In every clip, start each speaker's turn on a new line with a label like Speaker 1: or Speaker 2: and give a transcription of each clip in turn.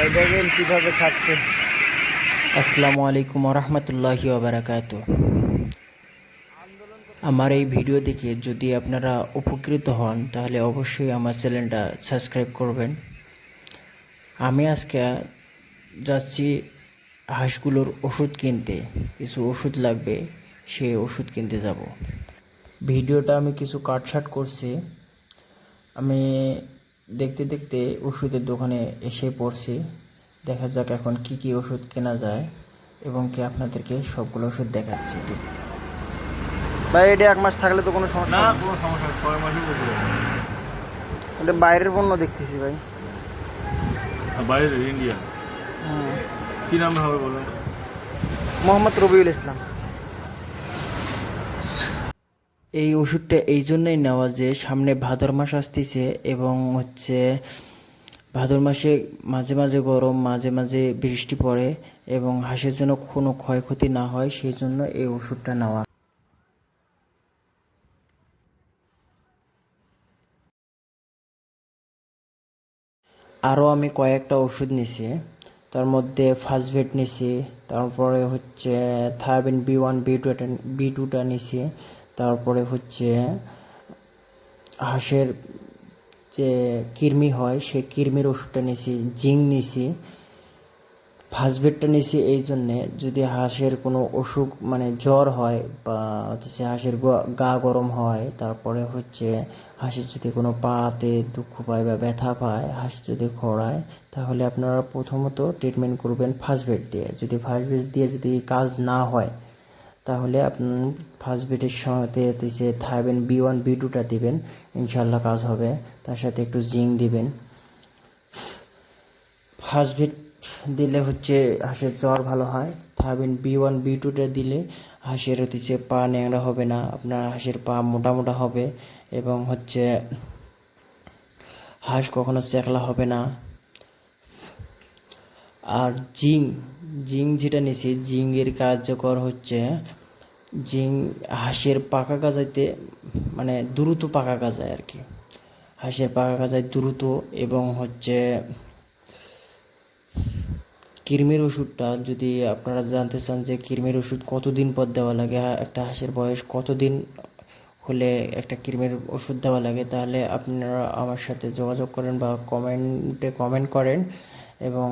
Speaker 1: কীভাবে খাচ্ছে। আসসালামু আলাইকুম রহমতুল্লাহি ওবরাকাত। আমার এই ভিডিও দেখে যদি আপনারা উপকৃত হন, তাহলে অবশ্যই আমার চ্যানেলটা সাবস্ক্রাইব করবেন। আমি আজকে যাচ্ছি হাঁসগুলোর ওষুধ কিনতে। কিছু ওষুধ লাগবে সে ওষুধ কিনতে যাব। ভিডিওটা আমি কিছু কাটছাট করছি। আমি দেখতে দেখতে ওষুধের দোকানে এসে পড়ছি। দেখা যাক এখন কি কি ওষুধ কেনা যায় এবং কি আপনাদেরকে সবগুলো ওষুধ দেখাচ্ছি। ভাই এটা এক মাস থাকলে তো কোনো সমস্যা
Speaker 2: না কোনো সমস্যা ছয় মাসই করতে
Speaker 1: এটা বাইরের পণ্য দেখতেছি ভাই।
Speaker 2: আর বাইরে ইন্ডিয়া কি নাম হবে বলুন?
Speaker 1: মোহাম্মদ রবিউল ইসলাম। এই ওষুধটা এই জন্যই নেওয়া যে সামনে ভাদর মাস আসতেছে এবং হচ্ছে ভাদর মাসে মাঝে মাঝে গরম, মাঝে মাঝে বৃষ্টি পড়ে এবং হাঁসের যেন কোনো ক্ষয়ক্ষতি না হয়, সেই জন্য এই ওষুধটা নেওয়া। আরও আমি কয়েকটা ওষুধ নিছি। তার মধ্যে ফার্স্টভেট নিছি, তারপরে হচ্ছে থায়াবিন B one, B two B টুটা নিছি। তারপরে হচ্ছে হাঁসের যে কৃমি হয় সেই কৃমির ওষুধটা নিছি, জিঙ্ক নিছি ফার্স্টবেডটা নিছি। এই জন্যে যদি হাঁসের কোনো অসুখ মানে জ্বর হয় বা হচ্ছে হাঁসের গা গরম হয়, তারপরে হচ্ছে হাঁসের যদি কোনো পাতে দুঃখ পায় বা ব্যথা পায়, হাঁস যদি খড়ায়, তাহলে আপনারা প্রথমত ট্রিটমেন্ট করবেন ফার্স্টবেড দিয়ে। যদি ফার্স্টবেড দিয়ে যদি কাজ না হয় তাহলে আপনি ফার্স্ট বেডের সাথে হচ্ছে থাইবেন বি ওয়ান বি টুটা দিবেন ইনশাল্লাহ কাজ হবে। তার সাথে একটু জিঙ্ক দিবেন। ফার্স্ট বেড দিলে হচ্ছে হাঁসের জ্বর ভালো হয়। থাইবেন বি ওয়ান বি টুটা দিলে হাঁসের হচ্ছে পা ন্যাংরা হবে না, আপনার হাঁসের পা মোটা মোটা হবে এবং হচ্ছে হাঁস কখনো চেকলা হবে না। আর জিং জিং যেটা নিছি, জিংয়ের কার্যকর হচ্ছে, জিং হাঁসের পাকা গাজাইতে মানে দ্রুত পাকা গাজায় আর কি। হাঁসের পাকা গাজায় দ্রুত এবং হচ্ছে কৃমির ওষুধটা যদি আপনারা জানতে চান যে কৃমির ওষুধ কতদিন পর দেওয়া লাগে, একটা হাঁসের বয়স কতদিন হলে একটা কৃমির ওষুধ দেওয়া লাগে, তাহলে আপনারা আমার সাথে যোগাযোগ করেন বা কমেন্টে কমেন্ট করেন। এবং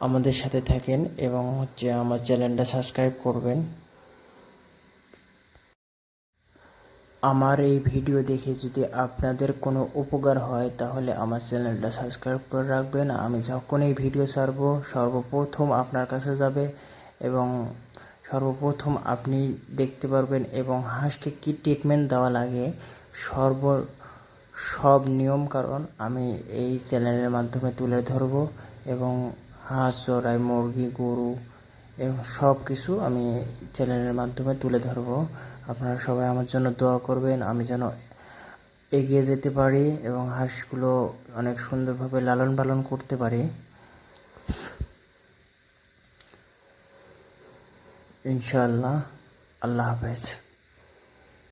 Speaker 1: আমাদের সাথে থাকেন এবং হচ্ছে আমার চ্যানেলটা সাবস্ক্রাইব করবেন। আমার এই ভিডিও দেখে যদি আপনাদের কোনো উপকার হয়, তাহলে আমার চ্যানেলটা সাবস্ক্রাইব করে রাখবেন। আমি যখন এই ভিডিও ছাড়বো, সর্বপ্রথম আপনার কাছে যাবে এবং সর্বপ্রথম আপনি দেখতে পারবেন এবং হাঁসকে কী ট্রিটমেন্ট দেওয়া লাগে, সর্ব সব নিয়ম কারণ আমি এই চ্যানেলের মাধ্যমে তুলে ধরবো এবং হাঁস, চড়াই, মুরগি, গরু এবং সব কিছু আমি চ্যানেলের মাধ্যমে তুলে ধরবো। আপনারা সবাই আমার জন্য দোয়া করবেন, আমি যেন এগিয়ে যেতে পারি এবং হাঁসগুলো অনেক সুন্দরভাবে লালন পালন করতে পারি। ইনশাআল্লাহ, আল্লাহ হাফেজ।